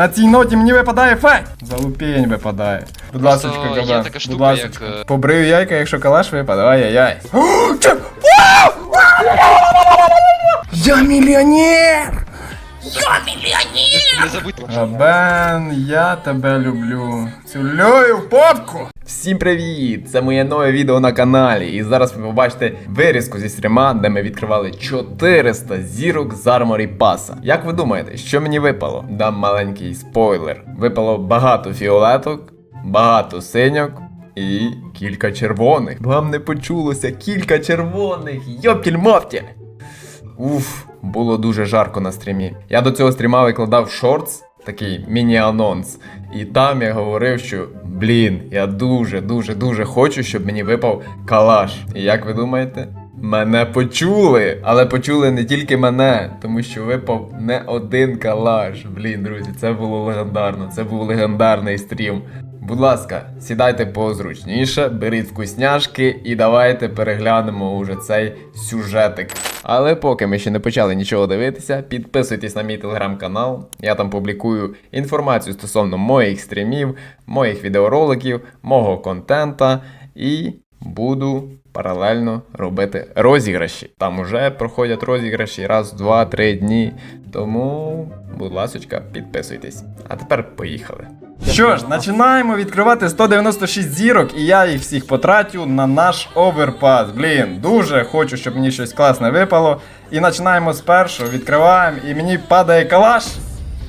На цій ноті мені випадає фей! Залупень випадає. Будь ласка, ласочка, така будь ласочка. як, е, Побрию яйка, якщо калаш випаде, ай-яй-яй. Я мільйонер! Я мільйонер! Габен, я тебе люблю. Цюлюю в попку! Всім привіт! Це моє нове відео на каналі. І зараз ви побачите вирізку зі стріма, де ми відкривали 400 зірок з арморі паса. Як ви думаєте, що мені випало? Дам маленький спойлер. Випало багато фіолеток, багато синьок. І кілька червоних. Вам не почулося кілька червоних. Йоптіль-моптіль. Уф, було дуже жарко на стрімі. Я до цього стріма викладав шортс, такий міні-анонс. І там я говорив, що блін, я дуже, дуже, дуже хочу, щоб мені випав калаш. І як ви думаєте? Мене почули, але почули не тільки мене, тому що випав не один калаш. Блін, друзі, це було легендарно. Це був легендарний стрім. Будь ласка, сідайте позручніше, беріть вкусняшки і давайте переглянемо уже цей сюжетик. Але поки ми ще не почали нічого дивитися, підписуйтесь на мій телеграм-канал. Я там публікую інформацію стосовно моїх стрімів, моїх відеороликів, мого контента і буду паралельно робити розіграші. Там уже проходять розіграші раз, два, три дні. Тому, будь ласочка, підписуйтесь. А тепер поїхали. Що ж, починаємо відкривати 196 зірок, і я їх всіх потратю на наш оверпас. Блін, дуже хочу, щоб мені щось класне випало. І починаємо з першого, відкриваємо, і мені падає калаш.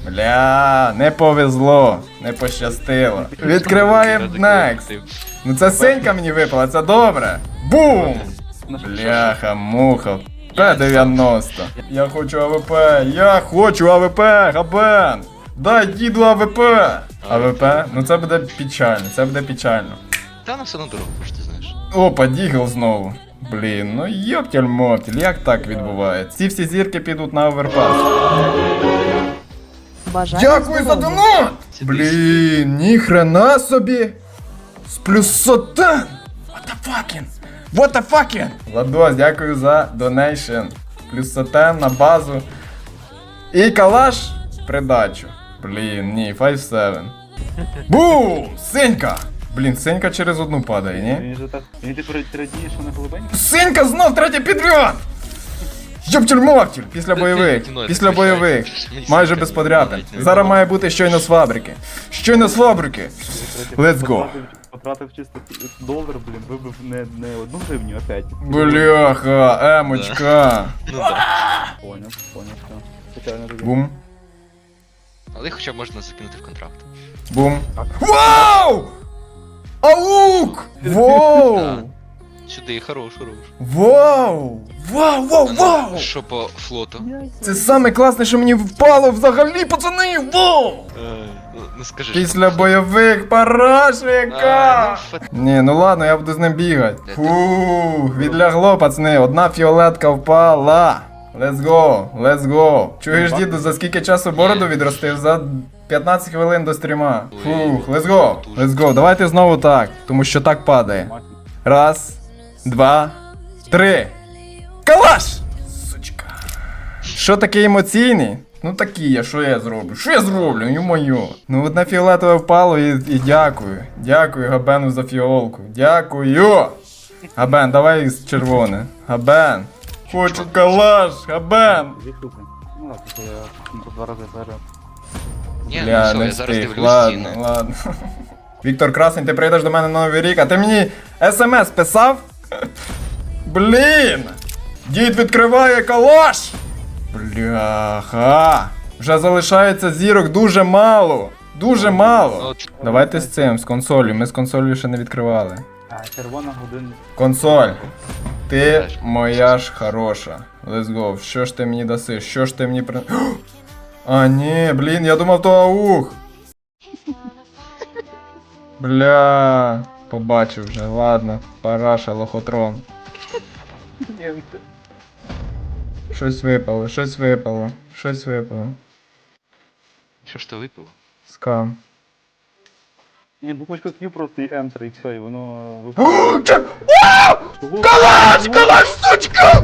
Бля, не повезло, не пощастило. Відкриваємо next. Ну це синька мені випала, це добре. Бум! Бляха, муха. П-90. Я хочу АВП, я хочу АВП, Габен! Дай діду АВП! АВП? Ну це буде печально, це буде печально. Та на все одно дорого, ж ти знаєш. Опа, дігл знову. Блін, ну йоптіль моптіль, як так відбувається? Ці всі зірки підуть на оверпас. Бажаю Дякую за здоров'я. донат! Блін, ніхрена собі! З плюс сотен! What the fucking? What the fucking? Владос, дякую за донейшн. Плюс сотен на базу. І калаш придачу. Блін, ні, 5-7. Бу! Синька! Блін, синька через одну падає, ні? Він же так. Він тепер радіє, що не голубенький. Синька знов третій підряд! Йоптіль-моптіль! Після бойових, після бойових. Майже без подряпин. Зараз має бути щойно з фабрики. Щойно з фабрики. Let's go. Потратив, чисто долар, блін, вибив не, не одну гривню, а п'ять. Бляха, емочка. Ну так. Поняв, поняв, все. Бум, Але їх хоча б можна закинути в контракт. бум. Вау! Аук! Воу! Сюди, хорош, хорош. Вау! Вау, вау, вау! Що по флоту? Це саме класне, що мені впало взагалі, пацани! Вау! Е, ну, Ну скажи. Після бойових А, ну, Ні, ну ладно, я буду з ним бігати. Фу, відлягло, пацани, одна фіолетка впала. Let's go, let's go. Чуєш, діду, за скільки часу бороду відростив? За 15 хвилин до стріма. Фух, let's go, let's go. Давайте знову так, тому що так падає. Раз, два, три. Калаш! Сучка. Що таке емоційний? Ну такі я, що я зроблю? Що я зроблю? Ю-моє. Ну одне фіолетове впало і, і дякую. Дякую Габену за фіолку. Дякую. Габен, давай з червоне. Габен. Хочу калаш, Габен. Дві штуки. Ну так, це я по два рази пере. Ні, ну Бля, все, не я зараз встиг. дивлюсь Ладно, ціни. ладно. Віктор Красень, ти прийдеш до мене на новий рік, а ти мені смс писав? Блін! Дід відкриває калаш! Бляха! Вже залишається зірок дуже мало. Дуже Ну, мало. Давайте з цим, з консолью. Ми з консолью ще не відкривали. А, червона годин. Консоль. Ти моя ж хороша. Let's go. Що ж ти мені даси? Що ж ти мені при. А, ні, блін, я думав, то аух. Бля, побачив вже, ладно, параша, лохотрон. Щось випало, щось випало, щось випало. Що ж ти випив? Скам. Ні, ну хоч хотів просто і Enter, і все, і воно... Це- Калаш, калаш, сучка!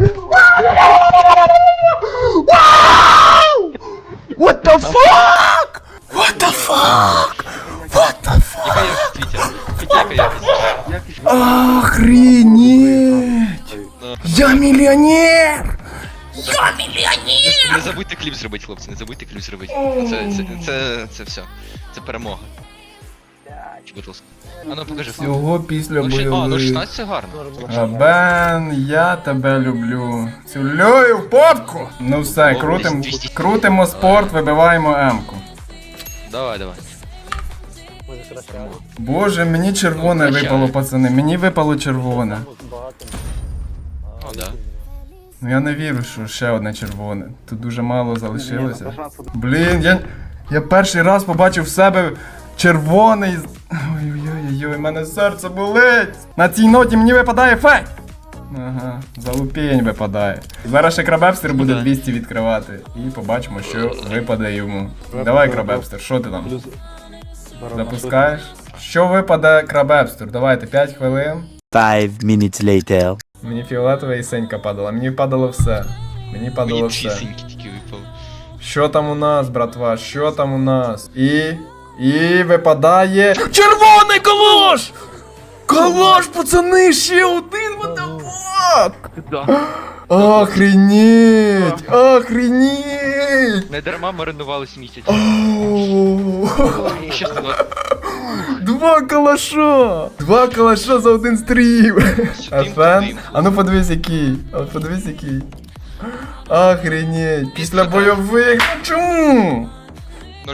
What the fuck? What the Яка якість Вітя? Вітя, яка якість? Якість Я мільйонер! Не забудьте кліп зробити, хлопці, не забудьте кліп зробити. Це, це, це, це все. Це перемога. Будь ласка. А ну покажи фото. Всього після Ну, ще- А, ну бойових. 16 гарно. Бен, я тебе люблю. Цюлюю в попку! Ну все, О, крутим, 200. крутимо спорт, вибиваємо М-ку. Давай, давай. Боже, мені червоне Качає. випало, пацани. Мені випало червоне. О, да. Ну я не вірю, що ще одне червоне. Тут дуже мало залишилося. Блін, я, я перший раз побачив в себе червоний. Ой-ой-ой, в мене серце болить. На цій ноті мені випадає фейк. Ага, залупінь випадає. Зараз ще крабепстер буде 200 відкривати. І побачимо, що випаде йому. Давай, крабепстер, що ти там? Запускаєш? Що випаде крабепстер? Давайте 5 хвилин. Five minutes later. Мені фіолетова і синька падала. Мені падало все. Мені падало Мені все. тільки. Що там у нас, братва? Що там у нас? І. І випадає. Червоний калош! Калош, пацани, ще один Да. Охренеть! Охренеть! Не дарма маринувались місяць. Оу. Ще 120. Два калаша! Два калаша за один стрім! А Сюди, фен? туди. А ну подивись який. А подивись який. Охренеть! Після бойових. Ну чому?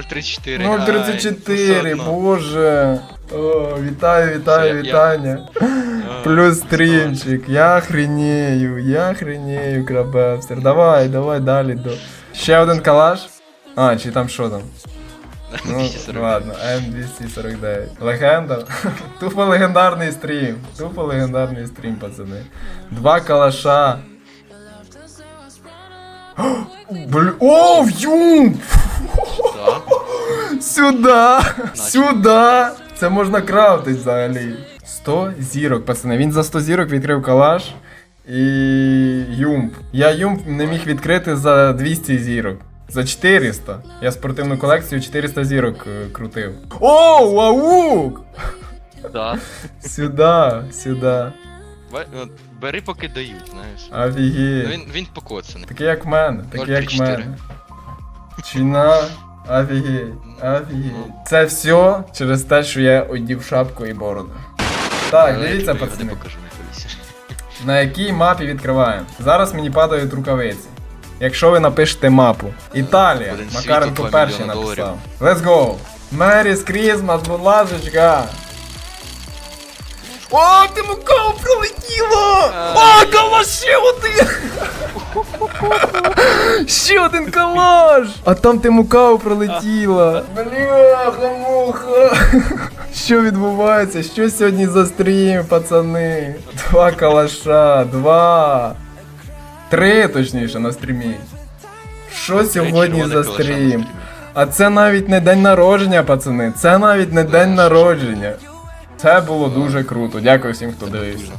034. 034, ну, боже. О, вітаю, вітаю, Все, вітання. Плюс стрімчик. Я хренею, я хренею, крабепстер. Давай, давай далі до. Ще один калаш? А, чи там що там? Ну, ладно, М249. Легенда. Тупо легендарний стрім. Тупо легендарний стрім, пацани. Два калаша. Блін. О, в'юм! Да. Сюда! Сюда! Це можна крафтить взагалі. 100 зірок, пацани. Він за 100 зірок відкрив калаш і юмп. Я юмп не міг відкрити за 200 зірок. За 400. Я спортивну колекцію 400 зірок е, крутив. Оу, аук! Да. Сюда, сюда. Бери поки дають, знаєш. Ну, Офігеть. Він, він покоцаний. Такий як в мене, такий як в мене. Чина. Офігеть, офігеть. Це все через те, що я одів шапку і бороду. Так, дивіться, пацани. На якій мапі відкриваємо? Зараз мені падають рукавиці. Якщо ви напишете мапу. Італія. Макаренко перший написав. Let's go! Merry Christmas, будь ласочка! О, ти мукав прилетіло! О, калаш ще один! Ще один калаш! А там ти мукав прилетіла! Бляха, муха! Що відбувається? Що сьогодні за стрім, пацани? Два калаша, два. Три, точніше, на стрімі. Що сьогодні за стрім? А це навіть не день народження, пацани. Це навіть не день народження. Це було дуже круто. Дякую всім, хто дивився.